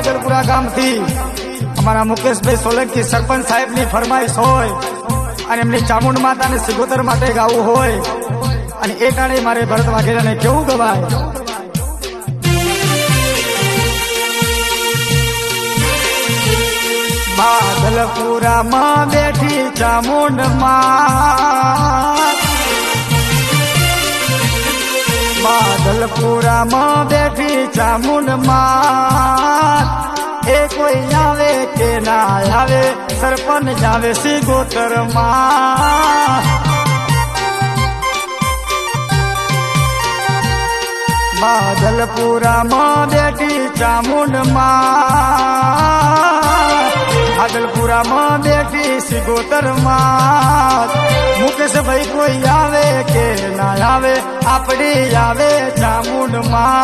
બાદલપુરા ગામથી અમારા મુકેશભાઈ સોલંકી સરપંચ સાહેબની ફરમાઈશ હોય અને એમની ચામુંડ માતાને સિગોતર માટે ગાવું હોય અને એ કારણે મારે ભરત વાઘેલાને કેવું ગવાય? બાદલપુરામાં બેઠી ચામુંડમાં બાદલપુરામાં બેઠી ચામુંડમાં કોઈ આવે કે ના આવે સરપંચ આવે સિગોતર માં બાદલપુરામાં બેઠી ચામુંડ માં બાદલપુરામાં બેઠી સિગોતર માં મુકેશભાઈ કોઈ આવે કે ના આવે આપડી આવે ચામુંડ માં